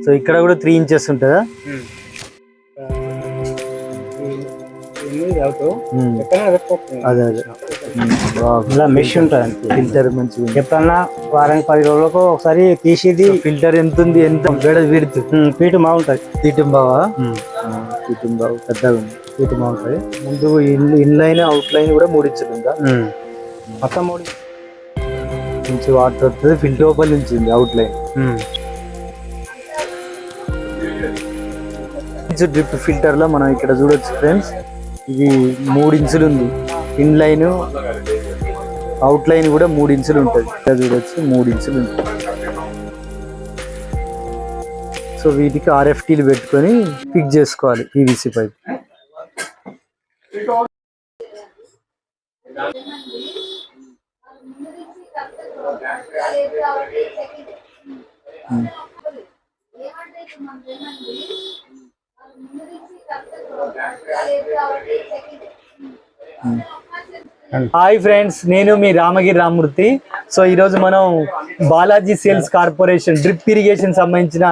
So ఇక్కడ కూడా three inches ఉంటుందా? ఉమ్. అదే అదే. ఇలా మెష్ ఉంటుంది. ఫిల్టర్ మంచిగా. ఎప్పుడన్నా వారానికి పది రోజులకు ఒకసారి తీసేది. ఫిల్టర్ ఎంత ఉంది ఎంత గడ విడుతు ఉమ్, పీటు బాగుంటుంది తీటం బావా తీటం బావ పెద్దగా ఉంది. పీటు బాగుంటుంది ముందు in in line out line కూడా మూడు ఇంచులు ఉందా మొత్తం మూడు. నుంచి వాటర్ వస్తుంది ఫిల్టర్ లోపల నుంచి ఉంది ఇంచు డ్రిప్ ఫిల్టర్లో మనం ఇక్కడ చూడొచ్చు ఫ్రెండ్స్ ఇది మూడు ఇంచులు ఉంది. ఇన్ లైన్ అవుట్ లైన్ కూడా మూడు ఇంచులు ఉంటుంది. ఇక్కడ చూడొచ్చు మూడు ఇంచులు ఉంటుంది సో వీటికి ఆర్ఎఫ్టీలు పెట్టుకొని ఫిక్ చేసుకోవాలి పీవీసీ పైప్ హాయ్ ఫ్రెండ్స్ నేను మీ రామగిరి రామూర్తి. సో ఈరోజు మనం Balaji sales corporation drip irrigation సంబంధించిన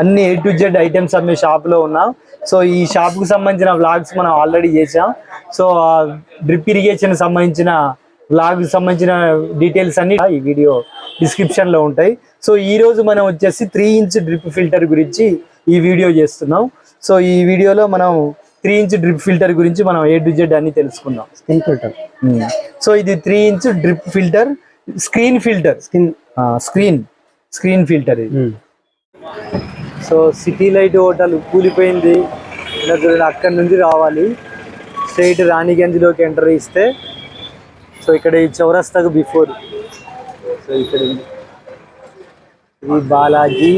అన్ని ఏ టు జెడ్ ఐటమ్స్ అమ్మే షాప్లో ఉన్నాం. సో ఈ షాప్కు సంబంధించిన వ్లాగ్స్ మనం ఆల్రెడీ చేసాం సో డ్రిప్ ఇరిగేషన్ సంబంధించిన వ్లాగ్ సంబంధించిన డీటెయిల్స్ అన్ని ఈ వీడియో డిస్క్రిప్షన్లో ఉంటాయి. సో ఈ రోజు మనం వచ్చేసి త్రీ ఇంచ్ డ్రిప్ ఫిల్టర్ గురించి ఈ వీడియో చేస్తున్నాం. సో ఈ వీడియోలో మనం త్రీ ఇంచ్ డ్రిప్ ఫిల్టర్ గురించి మనం ఏ టు జెడ్ అన్ని తెలుసుకుందాం. స్కిన్ ఫిల్టర్ సో ఇది three inch drip filter screen filter skin screen screen filter ఇది. సో సిటీ లైట్ హోటల్ కూలిపోయింది. ఇలా చూడండి అక్కడి నుంచి రావాలి. స్ట్రైట్ రాణిగంజ్లోకి ఎంటర్ ఇస్తే సో ఇక్కడ ఈ చౌరస్తాకు బిఫోర్ సో ఇక్కడ. ఇది బాలాజీ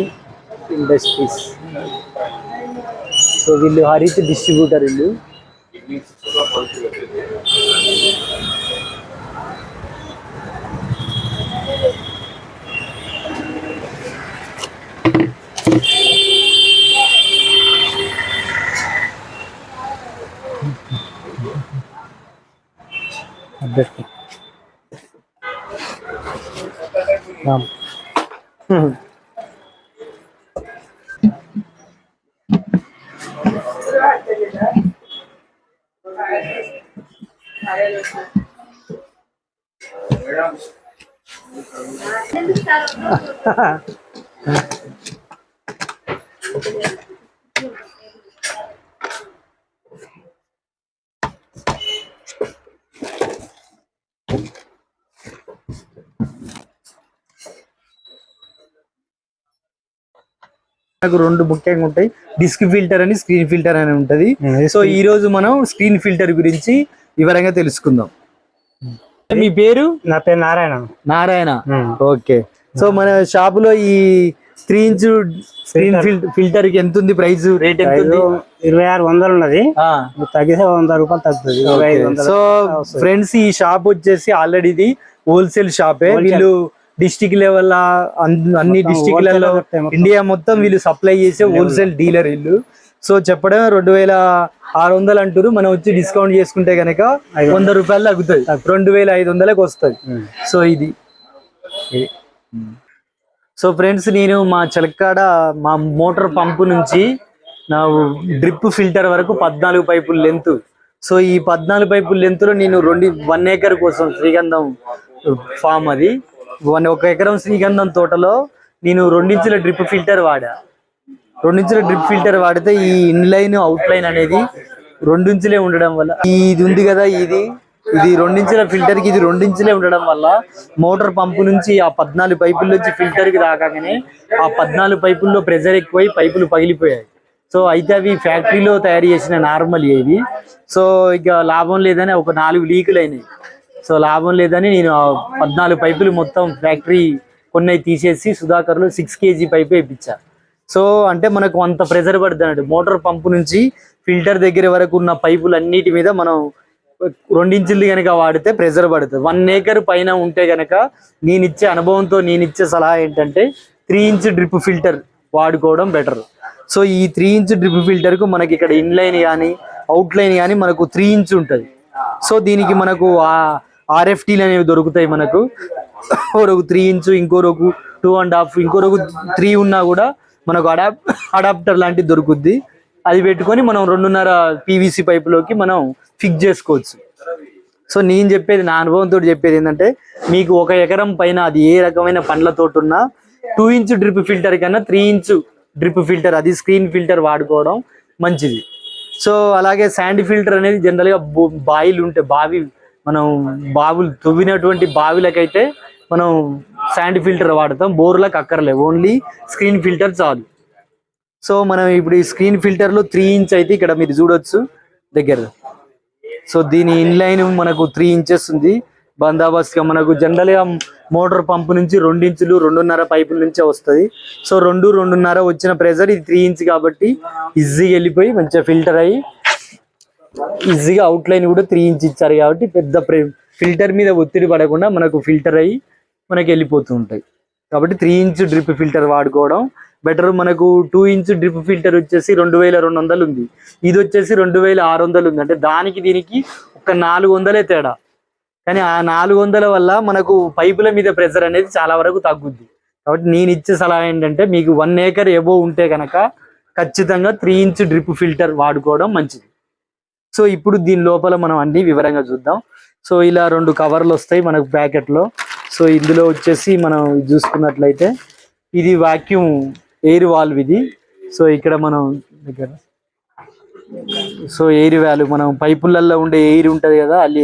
ఇండస్ట్రీస్. సో వీళ్ళు హరిత్ డిస్ట్రిబ్యూటర్ వీళ్ళు మనకు రెండు ముఖ్యంగా ఉంటాయి. డిస్క్ ఫిల్టర్ అని స్క్రీన్ ఫిల్టర్ అని ఉంటది. సో ఈ రోజు మనం స్క్రీన్ ఫిల్టర్ గురించి వివరంగా తెలుసుకుందాం. మీ పేరు? నా పేరు నారాయణ. నారాయణ. ఓకే. సో మన షాప్లో ఈ త్రీ ఇంచ్ స్క్రీన్ ఫిల్టర్కి ఎంత ఉంది ప్రైస్ రేట్ ఎంత ఉంది? ఇరవై ఆరు వందలు ఉన్నది. ఆ, తగ్గితే వంద రూపాయలు తగ్గుతుంది. సో ఫ్రెండ్స్ ఈ షాప్ వచ్చేసి ఆల్రెడీ ఇది హోల్సేల్ షాపే వీళ్ళు డిస్టిక్ లెవెల్ అన్ని డిస్టిక్లలో ఇండియా మొత్తం. వీళ్ళు సప్లై చేసే హోల్సేల్ డీలర్ వీళ్ళు. సో చెప్పడం రెండు వేల ఆరు వందలు అంటారు మనం వచ్చి డిస్కౌంట్ చేసుకుంటే గనక వంద రూపాయలు తగ్గుతుంది. రెండు వేల ఐదు వందలకు వస్తుంది. సో ఇది. సో ఫ్రెండ్స్ నేను మా చిలక్కాడ మా మోటార్ పంపు నుంచి నా డ్రిప్ ఫిల్టర్ వరకు పద్నాలుగు పైపుల లెంత్ సో ఈ పద్నాలుగు పైపుల లెంత్లో నేను రెండు వన్ ఏకర్ కోసం శ్రీగంధం ఫామ్ అది. వన్ ఒక ఎకరం శ్రీగంధం తోటలో నేను రెండించుల డ్రిప్ ఫిల్టర్ వాడా. రెండించుల డ్రిప్ ఫిల్టర్ వాడితే ఈ ఇన్లైన్ అవుట్ లైన్ అనేది రెండించులే ఉండడం వల్ల. ఇది ఉంది కదా ఇది. ఇది రెండించుల ఫిల్టర్కి ఇది రెండించులే ఉండడం వల్ల మోటార్ పంపు నుంచి ఆ పద్నాలుగు పైపుల నుంచి ఫిల్టర్కి రాగానే ఆ పద్నాలుగు పైపుల్లో ప్రెజర్ ఎక్కువై పైపులు పగిలిపోయాయి. సో అయితే అవి ఫ్యాక్టరీలో తయారు చేసిన నార్మల్ ఏవి సో ఇక లాభం లేదని ఒక నాలుగు లీకులు అయినాయి. సో లాభం లేదని నేను ఆ పద్నాలుగు పైపులు మొత్తం ఫ్యాక్టరీ కొన్ని తీసేసి సుధాకర్లో సిక్స్ కేజీ పైపు వేయించాను సో అంటే మనకు అంత ప్రెజర్ పడుతుంది అన్నట్టు. మోటార్ పంపు నుంచి ఫిల్టర్ దగ్గర వరకు ఉన్న పైపులు అన్నిటి మీద మనం రెండించింది కనుక వాడితే ప్రెజర్ పడుతుంది. వన్ ఏకర్ పైన ఉంటే గనక నేను ఇచ్చే అనుభవంతో నేను ఇచ్చే సలహా ఏంటంటే త్రీ ఇంచ్ డ్రిప్ ఫిల్టర్ వాడుకోవడం బెటర్. సో ఈ త్రీ ఇంచ్ డ్రిప్ ఫిల్టర్కు మనకి ఇక్కడ ఇన్లైన్ కానీ అవుట్ లైన్ కానీ మనకు త్రీ ఇంచ్ ఉంటుంది. సో దీనికి మనకు ఆర్ఎఫ్టీలు అనేవి దొరుకుతాయి మనకు. ఒక త్రీ ఇంచ్ ఇంకో టూ అండ్ హాఫ్ ఇంకో త్రీ ఉన్నా కూడా మనకు అడాప్ అడాప్టర్ లాంటిది దొరుకుద్ది. అది పెట్టుకొని మనం రెండున్నర పీవీసీ పైపులోకి మనం ఫిక్స్ చేసుకోవచ్చు. సో నేను చెప్పేది నా అనుభవంతో చెప్పేది ఏంటంటే మీకు ఒక ఎకరం పైన అది ఏ రకమైన పండ్లతోటి ఉన్నా టూ ఇంచ్ డ్రిప్ ఫిల్టర్ కన్నా త్రీ ఇంచ్ డ్రిప్ ఫిల్టర్ అది స్క్రీన్ ఫిల్టర్ వాడుకోవడం మంచిది. సో అలాగే శాండ్ ఫిల్టర్ అనేది జనరల్గా బావిలు ఉంటే బావి మనం బావులు తవ్వినటువంటి బావిలకైతే మనం శాండ్ ఫిల్టర్ వాడతాం. బోర్లకు అక్కర్లేదు. ఓన్లీ స్క్రీన్ ఫిల్టర్ చాలు. సో మనం ఇప్పుడు ఈ స్క్రీన్ ఫిల్టర్లో త్రీ ఇంచ్ అయితే ఇక్కడ మీరు చూడొచ్చు దగ్గర. సో దీని ఇన్లైన్ మనకు త్రీ ఇంచెస్ ఉంది. బందాబస్తుగా మనకు జనరల్గా మోటార్ పంప్ నుంచి రెండు ఇంచులు రెండున్నర పైపుల నుంచే వస్తుంది. సో రెండు రెండున్నర వచ్చిన ప్రెజర్ ఇది త్రీ ఇంచ్ కాబట్టి ఈజీగా వెళ్ళిపోయి మంచిగా ఫిల్టర్ అయ్యి ఈజీగా అవుట్ లైన్ కూడా త్రీ ఇంచ్ ఇచ్చారు కాబట్టి పెద్ద ఫిల్టర్ మీద ఒత్తిడి పడకుండా మనకు ఫిల్టర్ అయ్యి మనకి వెళ్ళిపోతూ ఉంటాయి. కాబట్టి త్రీ ఇంచ్ డ్రిప్ ఫిల్టర్ వాడుకోవడం బెటర్ మనకు టూ ఇంచ్ డ్రిప్ ఫిల్టర్ వచ్చేసి రెండు వేల రెండు వందలు ఉంది. ఇది వచ్చేసి రెండు వేల ఆరు వందలు ఉంది. అంటే దానికి దీనికి ఒక నాలుగు వందలే తేడా. కానీ ఆ నాలుగు వందల వల్ల మనకు పైపుల మీద ప్రెషర్ అనేది చాలా వరకు తగ్గుద్ది. కాబట్టి నేను ఇచ్చే సలహా ఏంటంటే మీకు వన్ ఏకర్ ఎబో ఉంటే కనుక ఖచ్చితంగా త్రీ ఇంచ్ డ్రిప్ ఫిల్టర్ వాడుకోవడం మంచిది. సో ఇప్పుడు దీని లోపల మనం అన్ని వివరంగా చూద్దాం. సో ఇలా రెండు కవర్లు వస్తాయి మనకు ప్యాకెట్లో. సో ఇందులో వచ్చేసి మనం చూసుకున్నట్లయితే ఇది వాక్యూమ్ ఎయిర్ వాల్వ్ ఇది. సో ఇక్కడ మనం దగ్గర సో ఎయిర్ వాల్వ్ మనం పైపులలో ఉండే ఎయిర్ ఉంటది కదా అది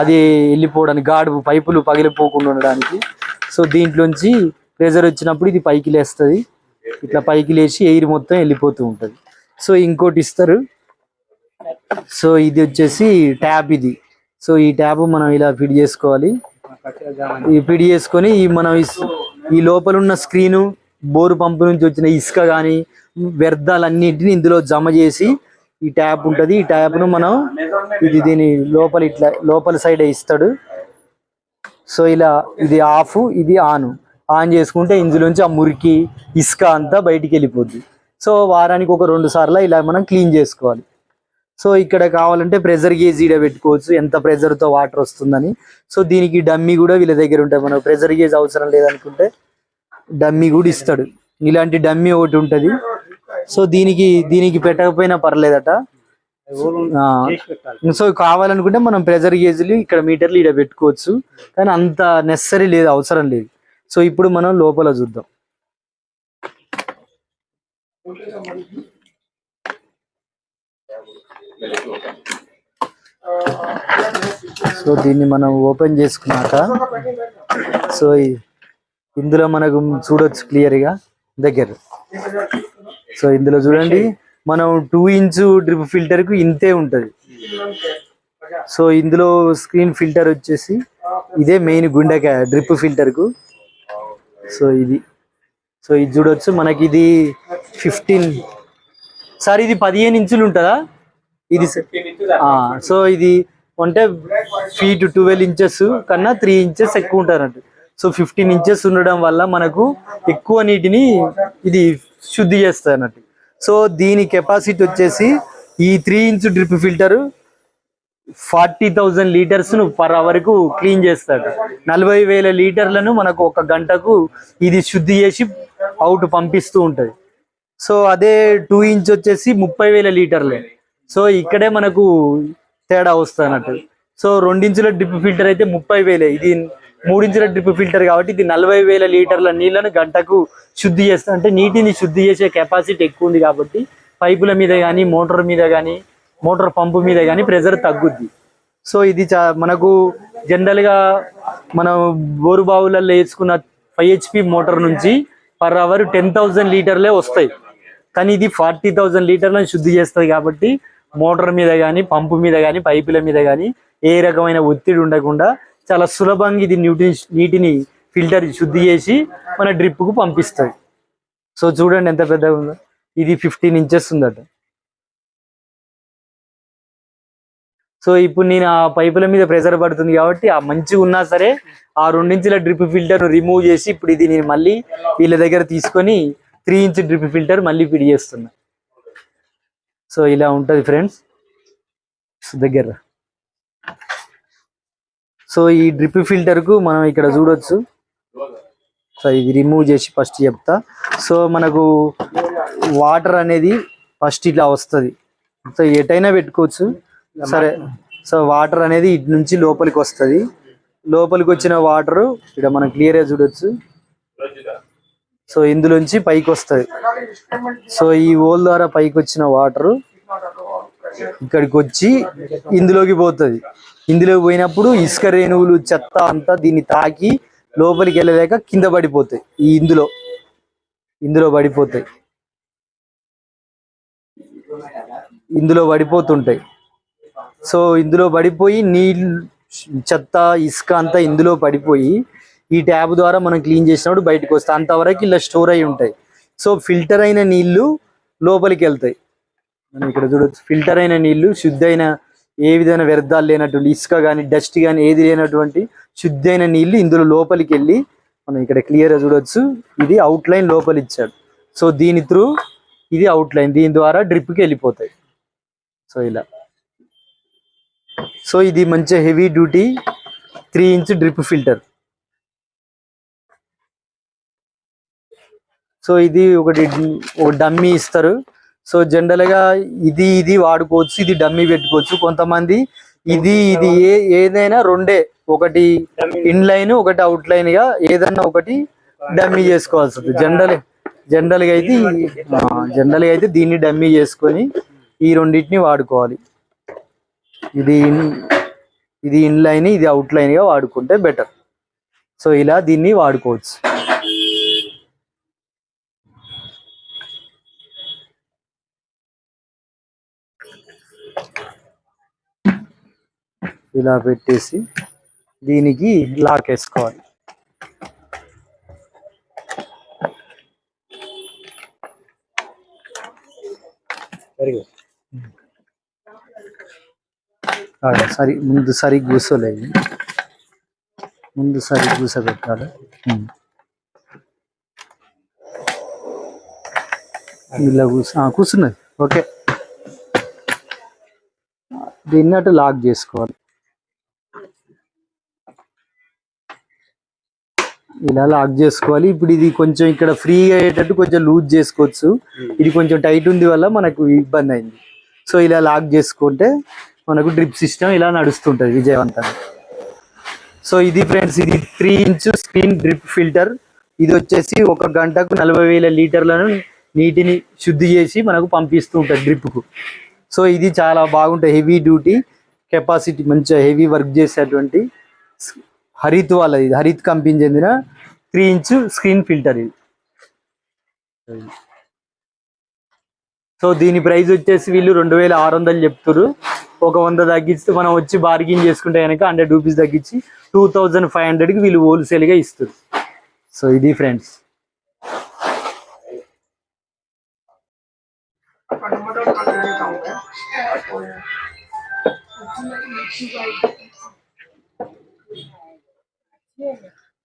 అది వెళ్ళిపోవడానికి గాడు పైపులు పగిలిపోకుండా ఉండడానికి. సో దీంట్లోంచి ప్రెజర్ వచ్చినప్పుడు ఇది పైకి లేస్తుంది. ఇట్లా పైకి లేచి ఎయిర్ మొత్తం వెళ్ళిపోతూ ఉంటది. సో ఇంకోటి ఇస్తారు. సో ఇది వచ్చేసి ట్యాప్ ఇది. సో ఈ ట్యాప్ మనం ఇలా ఫిట్ చేసుకోవాలి. ఫిట్ చేసుకొని ఈ మనం ఈ లోపల ఉన్న స్క్రీను బోరు పంపు నుంచి వచ్చిన ఇసుక కానీ వ్యర్థాలన్నింటిని ఇందులో జమ చేసి ఈ ట్యాప్ ఉంటది. ఈ ట్యాప్ను మనం ఇది దీని లోపల ఇట్లా లోపల సైడ్ ఇస్తాడు. సో ఇలా ఇది ఆఫ్ ఇది ఆన్. ఆన్ చేసుకుంటే ఇందులోంచి ఆ మురికి ఇసుక అంతా బయటికి వెళ్ళిపోద్ది. సో వారానికి ఒక రెండు సార్లు ఇలా మనం క్లీన్ చేసుకోవాలి. సో ఇక్కడ కావాలంటే ప్రెజర్ గేజ్ ఈడ పెట్టుకోవచ్చు. ఎంత ప్రెజర్తో తో వాటర్ వస్తుందని. సో దీనికి డమ్మీ కూడా వీళ్ళ దగ్గర ఉంటాయి. మనకు ప్రెజర్ గేజ్ అవసరం లేదనుకుంటే డమ్మీ కూడా ఇస్తాడు. ఇలాంటి డమ్మీ ఒకటి ఉంటుంది. సో దీనికి దీనికి పెట్టకపోయినా పర్లేదట. సో కావాలనుకుంటే మనం ప్రెజర్ గేజ్లు ఇక్కడ మీటర్లు ఇక్కడ పెట్టుకోవచ్చు. కానీ అంత నెసరీ లేదు అవసరం లేదు. సో ఇప్పుడు మనం లోపల చూద్దాం. సో దీన్ని మనం ఓపెన్ చేసుకున్నాక సో ఇందులో మనకు చూడొచ్చు క్లియర్గా దగ్గర. సో ఇందులో చూడండి మనం టూ ఇంచ్ డ్రిప్ ఫిల్టర్కు ఇంతే ఉంటది. సో ఇందులో స్క్రీన్ ఫిల్టర్ వచ్చేసి ఇదే మెయిన్ గుండెకాయ డ్రిప్ ఫిల్టర్కు సో ఇది సో ఇది చూడొచ్చు మనకి ఇది ఫిఫ్టీన్ సార్ ఇది పదిహేను ఇంచులు ఉంటుందా? ఇది స- ఇది అంటే ఫీట్ ట్వెల్వ్ ఇంచెస్ కన్నా త్రీ ఇంచెస్ ఎక్కువ అన్నట్టు సో ఫిఫ్టీన్ ఇంచెస్ ఉండడం వల్ల మనకు ఎక్కువ నీటిని ఇది శుద్ధి చేస్తుంది అన్నట్టు సో దీని కెపాసిటీ వచ్చేసి ఈ three inch drip filter forty thousand లీటర్స్ను per అవర్కు క్లీన్ చేస్తాడు. నలభై వేల లీటర్లను మనకు ఒక గంటకు ఇది శుద్ధి చేసి అవుట్ పంపిస్తూ ఉంటది. సో అదే టూ ఇంచ్ వచ్చేసి ముప్పై వేల లీటర్లే. సో ఇక్కడే మనకు తేడా వస్తుంది అన్నట్టు. సో రెండించుల డ్రిప్ ఫిల్టర్ అయితే ముప్పై వేలే. ఇది మూడించుల డ్రిప్ ఫిల్టర్ కాబట్టి ఇది నలభై వేల లీటర్ల నీళ్ళను గంటకు శుద్ధి చేస్తా అంటే నీటిని శుద్ధి చేసే కెపాసిటీ ఎక్కువ ఉంది కాబట్టి పైపుల మీద కానీ మోటార్ మీద కానీ మోటార్ పంపు మీద కానీ ప్రెజర్ తగ్గుద్ది. సో ఇది చా మనకు జనరల్గా మనం బోరు బావులలో వేసుకున్న ఫైవ్ హెచ్పి మోటార్ నుంచి పర్ అవర్ టెన్ థౌజండ్ లీటర్లే వస్తాయి. కానీ ఇది ఫార్టీ థౌజండ్ లీటర్లను శుద్ధి చేస్తుంది కాబట్టి మోటార్ మీద కానీ పంపు మీద కానీ పైపుల మీద కానీ ఏ రకమైన ఒత్తిడి ఉండకుండా చాలా సులభంగా ఇది నీటి నీటిని ఫిల్టర్ శుద్ధి చేసి మన డ్రిప్కు కు పంపిస్తుంది సో చూడండి ఎంత పెద్దగా ఉందో. ఇది ఫిఫ్టీన్ ఇంచెస్ ఉందట. సో ఇప్పుడు నేను ఆ పైపుల మీద ప్రెషర్ పడుతుంది కాబట్టి ఆ మంచిగా ఉన్నా సరే ఆ రెండించుల డ్రిప్ ఫిల్టర్ రిమూవ్ చేసి ఇప్పుడు ఇది నేను మళ్ళీ వీళ్ళ దగ్గర తీసుకొని త్రీ ఇంచ్ డ్రిప్ ఫిల్టర్ మళ్ళీ ఫిట్ చేస్తున్నా. సో ఇలా ఉంటది ఫ్రెండ్స్. దగ్గర. సో ఈ డ్రిప్ ఫిల్టర్కు మనం ఇక్కడ చూడొచ్చు. సో ఇది రిమూవ్ చేసి ఫస్ట్ చెప్తా. సో మనకు వాటర్ అనేది ఫస్ట్ ఇట్లా వస్తుంది. సో ఎటైనా పెట్టుకోవచ్చు. సరే. సో వాటర్ అనేది ఇటు నుంచి లోపలికి వస్తుంది. లోపలికి వచ్చిన వాటర్ ఇక్కడ మనం క్లియర్గా చూడొచ్చు. సో ఇందులోంచి పైకి వస్తుంది. సో ఈ హోల్ ద్వారా పైకి వచ్చిన వాటర్ ఇక్కడికి వచ్చి ఇందులోకి పోతుంది. ఇందులోకి పోయినప్పుడు ఇసుక రేణువులు చెత్త అంతా దీన్ని తాకి లోపలికి వెళ్ళలేక కింద పడిపోతాయి. ఈ ఇందులో ఇందులో పడిపోతాయి. ఇందులో పడిపోతుంటాయి. సో ఇందులో పడిపోయి నీళ్ళు చెత్త ఇసుక అంతా ఇందులో పడిపోయి ఈ ట్యాబ్ ద్వారా మనం క్లీన్ చేసినప్పుడు బయటకు వస్తాయి అంతవరకు ఇలా స్టోర్ అయి ఉంటాయి. సో ఫిల్టర్ అయిన నీళ్ళు లోపలికి వెళ్తాయి. మనం ఇక్కడ చూడొచ్చు. ఫిల్టర్ అయిన నీళ్ళు శుద్ధైన ఏ విధమైన వ్యర్థాలు లేనటువంటి ఇసుక కానీ డస్ట్ కానీ ఏది లేనటువంటి శుద్ధైన నీళ్ళు ఇందులో లోపలికి వెళ్ళి మనం ఇక్కడ క్లియర్గా చూడొచ్చు. ఇది అవుట్ లైన్ లోపలి ఇచ్చాడు. సో దీని త్రూ ఇది అవుట్ లైన్ దీని ద్వారా డ్రిప్కి వెళ్ళిపోతాయి. సో ఇలా. సో ఇది మంచి heavy duty three inch drip filter. So ఇది ఒకటి ఒక డమ్మీ ఇస్తారు. సో జనరల్గా ఇది ఇది వాడుకోవచ్చు ఇది డమ్మీ పెట్టుకోవచ్చు. కొంతమంది ఇది ఇది ఏ ఏదైనా రెండే. ఒకటి ఇన్ లైన్ ఒకటి అవుట్ లైన్గా ఏదన్నా ఒకటి డమ్మీ చేసుకోవాల్సి వస్తుంది జనరల్ జనరల్గా అయితే జనరల్గా అయితే దీన్ని డమ్మీ చేసుకొని ఈ రెండింటిని వాడుకోవాలి. ఇది ఇది ఇన్ లైన్ ఇది అవుట్ లైన్గా వాడుకుంటే బెటర్ సో ఇలా దీన్ని వాడుకోవచ్చు. ఇలా పెట్టేసి దీనికి లాక్ వేసుకోవాలి. వెరీ గుడ్ ఆ, సరి ముందు సరి కూర్చోలేదు. ముందు సరి కూర్చోబెట్టాలి. ఉమ్. ఇలా కూర్చో కూర్చున్నది. ఓకే. దీన్ని అటు లాక్ చేసుకోవాలి. ఇలా లాక్ చేసుకోవాలి. ఇప్పుడు ఇది కొంచెం ఇక్కడ ఫ్రీగా అయ్యేటట్టు కొంచెం లూజ్ చేసుకోవచ్చు. ఇది కొంచెం టైట్ ఉంది వల్ల మనకు ఇబ్బంది అయింది. సో ఇలా లాక్ చేసుకుంటే మనకు డ్రిప్ సిస్టమ్ ఇలా నడుస్తుంటది విజయవంతంగా సో ఇది ఫ్రెండ్స్ ఇది three inch screen drip filter ఇది వచ్చేసి ఒక గంటకు నలభై వేల లీటర్లను నీటిని శుద్ధి చేసి మనకు పంపిస్తూ ఉంటుంది డ్రిప్కు. సో ఇది చాలా బాగుంటుంది హెవీ డ్యూటీ కెపాసిటీ మంచిగా హెవీ వర్క్ చేసేటువంటి హరిత్ వాళ్ళది ఇది హరిత్ కంపెనీ చెందిన త్రీ ఇంచ్ స్క్రీన్ ఫిల్టర్ ఇది. సో దీని ప్రైస్ వచ్చేసి వీళ్ళు రెండు వేల ఆరు వందలు చెప్తారు ఒక వంద తగ్గిస్తే మనం వచ్చి బార్గింగ్ చేసుకుంటే కనుక హండ్రెడ్ రూపీస్ తగ్గించి టూ థౌజండ్ ఫైవ్ హండ్రెడ్కి వీళ్ళు హోల్సేల్గా ఇస్తారు సో ఇది ఫ్రెండ్స్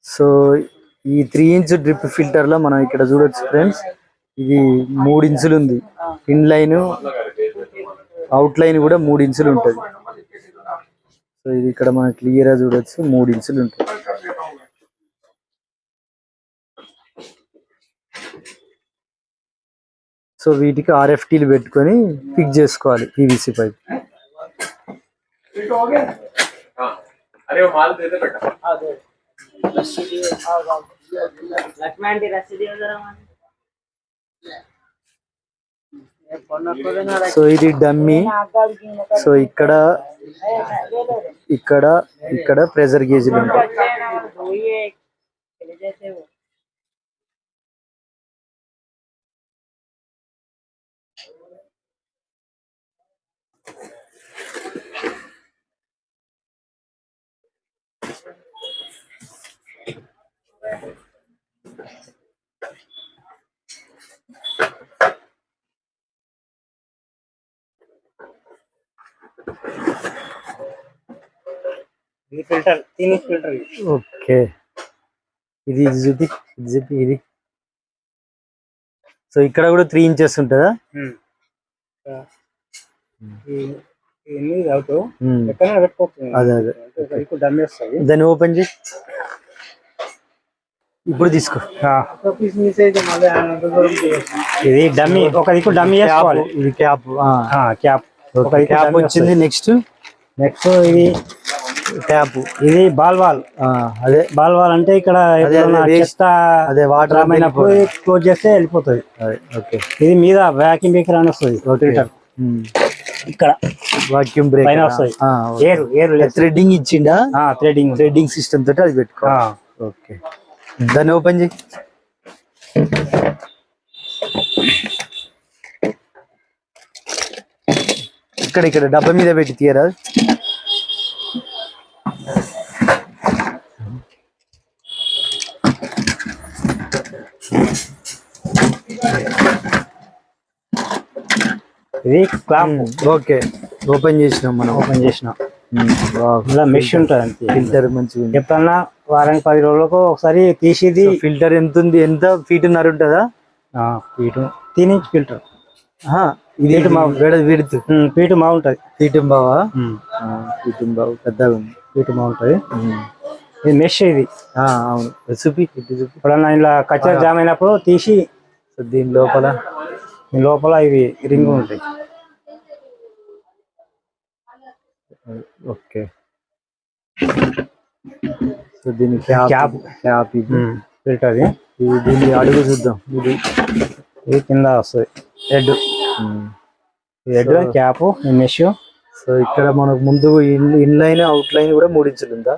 సో ఈ త్రీ ఇంచ్ డ్రిప్ ఫిల్టర్లో మనం ఇక్కడ చూడొచ్చు ఫ్రెండ్స్ ఇది మూడు ఇంచులు ఉంది. ఇన్ లైన్ అవుట్ లైన్ కూడా మూడు ఇంచులు ఉంటుంది. సో ఇది ఇక్కడ మనం క్లియర్గా చూడొచ్చు మూడు ఇంచులు ఉంటుంది. సో వీటికి ఆర్ఎఫ్టీలు పెట్టుకొని పిక్ చేసుకోవాలి పీవీసీ పైప్. అరే మాల్ దేతే పెట్టా. సో ఇది డమ్మీ సో ఇక్కడ ఇక్కడ ఇక్కడ ప్రెజర్ గేజ్ Thank you. ఇది ఫిల్టర్ తీన్ ఇంచ్ ఫిల్టర్. ఇది ఓకే. ఇది చూపి ఇది చూపి ఇది. సో ఇక్కడ కూడా త్రీ ఇంచెస్ ఉంటుందా? అదే అదే. దాన్ని ఓపెన్ చేసి ఇప్పుడు తీసుకో. ఇది డమ్మీ ఒక దిక్కు డమ్మీ ఇది క్యాప్. క్యాప్. ఒక dummy వచ్చింది నెక్స్ట్? నెక్స్ట్ ఇది క్యాప్. ఇది బాల్ వాల్ అదే బాల్ వాల్ అంటే ఇక్కడ అదే వాటర్ అయినప్పుడు క్లోజ్ చేస్తే వెళ్ళిపోతుంది. ఓకే. ఇది మీద వ్యాక్యూమ్ బేకర్ అని వస్తుంది ఫిల్టర్ ఇక్కడ. వాక్యూమ్ బ్రేక్ పైన వస్తుంది. ఏరు ఏరు థ్రెడ్డింగ్ ఇచ్చిండా? థ్రెడింగ్ థ్రెడ్డింగ్ సిస్టమ్ తోటి అది పెట్టుకో. ఓకే. దాన్ని ఓపెన్ చేయి. ఇక్కడ ఇక్కడ డబ్బా మీద పెట్టి తీయరా? ఇది క్లాప్. ఓకే. ఓపెన్ చేసినాం మనం. ఓపెన్ చేసిన. ఇలా మెష్ ఉంటుంది ఫిల్టర్ మంచిగా ఎప్పుడన్నా వారానికి పది రోజులకు ఒకసారి తీసేది. ఫిల్టర్ ఎంత ఉంది? ఎంత ఫీట్ ఉన్నారు ఉంటుందా? పీటు తీని ఫిల్టర్. ఇది వేడ విడుతు పీటు బాగుంటుంది. ఫీట్ బావా? ఫీట్ బావు పెద్దగా ఉంది. పీటు బాగుంటుంది? ఇది మెష్ ఇది. ఆ, అవును. చూపి ఇటు చూపి ఎప్పుడన్నా ఇలా కచ్చర జామ్ అయినప్పుడు తీసి దీని లోపల? లోపల ఇవి రింగ్ ఉంటాయి. ఓకే. సో దీని క్యాప్ క్యాప్. ఇది. ఫిల్టర్ ఇది. దీన్ని అడుగు చూద్దాం. ఇది. ఇది కింద వస్తుంది. Head. Head cap mesh so ఇక్కడ మనకు ముందు ఇన్ ఇన్లైన్ అవుట్ లైన్ కూడా మూడు ఇంచులు ఉందా?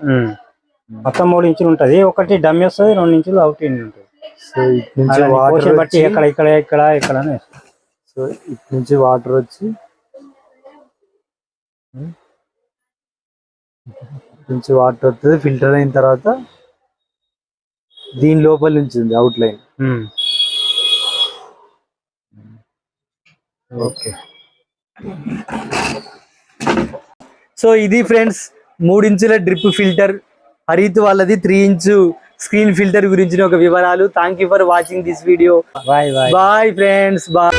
మొత్తం మూడు ఇంచులు ఉంటది. ఒకటి డమ్మి వస్తుంది రెండు ఇంచులు అవుట్ ఇన్ ఉంటుంది. సో బట్టి ఇక్కడ ఇక్కడ ఇక్కడ వేస్తాం. సో ఇటు నుంచి వాటర్ వచ్చి ఇటు నుంచి వాటర్ వస్తుంది ఫిల్టర్ అయిన తర్వాత దీని లోపల నుంచి ఉంది అవుట్ లైన్ ఓకే. సో ఇది ఫ్రెండ్స్ మూడించుల డ్రిప్ ఫిల్టర్ హరిత్ వాళ్ళది త్రీ ఇంచు స్క్రీన్ ఫిల్టర్ గురించిన ఒక వివరాలు. Thank you for watching this video bye bye bye friends bye